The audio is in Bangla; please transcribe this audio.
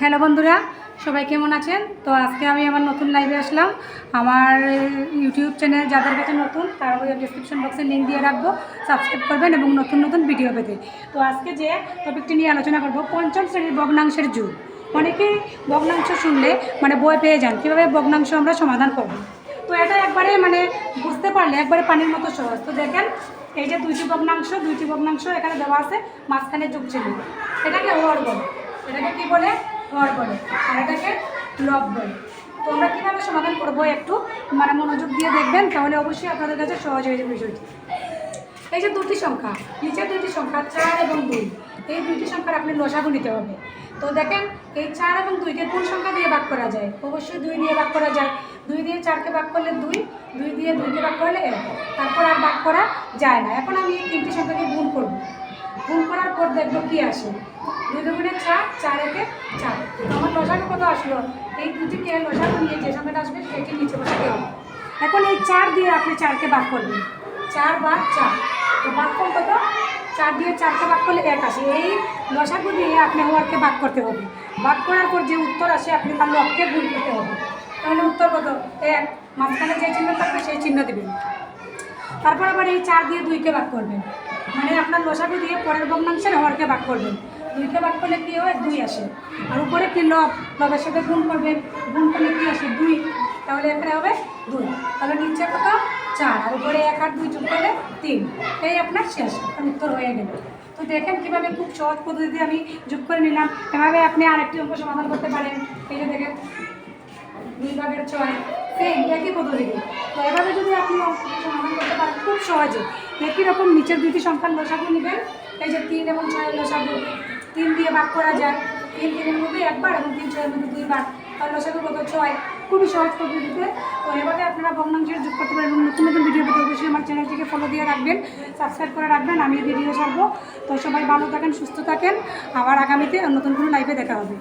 হ্যালো বন্ধুরা, সবাই কেমন আছেন? তো আজকে আমি আমার নতুন লাইভে আসলাম। আমার ইউটিউব চ্যানেল যাদের কাছে নতুন, তারা ওই ডিসক্রিপশন বক্সে লিঙ্ক দিয়ে রাখব। সাবস্ক্রাইব করবেন এবং নতুন নতুন ভিডিও পেতে। তো আজকে যে টপিকটি নিয়ে আলোচনা করব, পঞ্চম শ্রেণির ভগ্নাংশের যুগ। অনেকেই ভগ্নাংশ শুনলে মানে বই পেয়ে যান, কীভাবে ভগ্নাংশ আমরা সমাধান করব? তো এটা একবারে মানে বুঝতে পারলে একবারে পানির মতো সহজ। তো দেখেন, এই যে দুইটি ভগ্নাংশ দুইটি ভগ্নাংশ এখানে দেওয়া আছে, মাঝখানে যুগ ছিল এটাকে বলে এটাকে কী বলে? হর বলে আর এটাকে লব বলে। তো আমরা কীভাবে সমাধান করব একটু মানে মনোযোগ দিয়ে দেখবেন, তাহলে অবশ্যই আপনাদের কাছে সহজ হয়ে যাবে বিষয়টি। এই যে দুটি সংখ্যা, নিচের দুটি সংখ্যা চার এবং দুই। এই দুইটি সংখ্যার আপনি লসাগু নিতে হবে। তো দেখেন, এই চার এবং দুইকে কোন সংখ্যা দিয়ে ভাগ করা যায়? অবশ্যই দুই দিয়ে ভাগ করা যায়। দুই দিয়ে চারকে ভাগ করলে দুই দুই দিয়ে দুইকে ভাগ করলে এক। তারপর আর ভাগ করা যায় না। এখন আমি এই তিনটি সংখ্যাকে গুণ করব। গুণ করার পর দেখব কি আসে। দুই দুগুণে চার চার একে আসলো। এই দুটিকে লসাগু নিয়ে যে সংখ্যাটা আসবে সেটি নিচে বসাতে হবে এখন এই চার দিয়ে আপনি চারকে ভাগ করবেন। চার ভাগ চার। তো ভাগ করুন কত? চার দিয়ে চারকে ভাগ করলে এক আসে। এই লসাগু দিয়ে আপনি হওয়ারকে ভাগ করতে হবে। ভাগ করার পর যে উত্তর আসে, আপনি তার লক্ষ্যে গুণ করতে হবে। তাহলে উত্তর কত? এক। মাঝখানে যে চিহ্ন থাকবে, সেই চিহ্ন দেবেন। তারপর আবার এই চার দিয়ে দুইকে ভাগ করবেন। মানে আপনার লসাগু দিয়ে পরের ভগ্নাংশের হরকে ভাগ করবেন। দুইকে ভাগ করলে কী হয়? দুই আসে। আর উপরে কি লব? লবের সাথে গুণ করবেন গুণ করলে কী আসে? দুই। তাহলে এখানে হবে দুই। তাহলে নিচে কত? চার। আর উপরে এক আর দুই যোগ করলে তিন। এই আপনার শেষ। আপনার উত্তর হয়ে গেল। তো দেখেন কীভাবে খুব সহজ পদ্ধতিতে আমি যোগ করে নিলাম। এভাবে আপনি আরেকটি অঙ্ক সমাধান করতে পারেন। এই যে দেখেন, দুই ভাগের ছয়। সেম, একই পদ্ধতিতে। তো এভাবে যদি আপনি সমাধান করতে পারেন, খুব সহজে। একই রকম নিচের দুইটি সংখ্যার লসাগু নেবেন। এই যে তিন এবং ছয়ের লসাগু। তিন দিয়ে ভাগ করা যায়। তিন তিনের মধ্যে একবার এবং তিন ছয়ের মধ্যে দুইবার। তার লসাগু কত ছয়। খুবই সহজ পদ্ধতিতে। তো এভাবে আপনারা ভগ্নাংশের যোগ করতে পারেন এবং নতুন নতুন ভিডিও পেতে অবশ্যই আমার চ্যানেলটিকে ফলো দিয়ে রাখবেন সাবস্ক্রাইব করে রাখবেন। আমি ভিডিও ছাড়বো। তো সবাই ভালো থাকেন, সুস্থ থাকেন। আবার আগামীতে নতুন কোনো লাইভে দেখা হবে।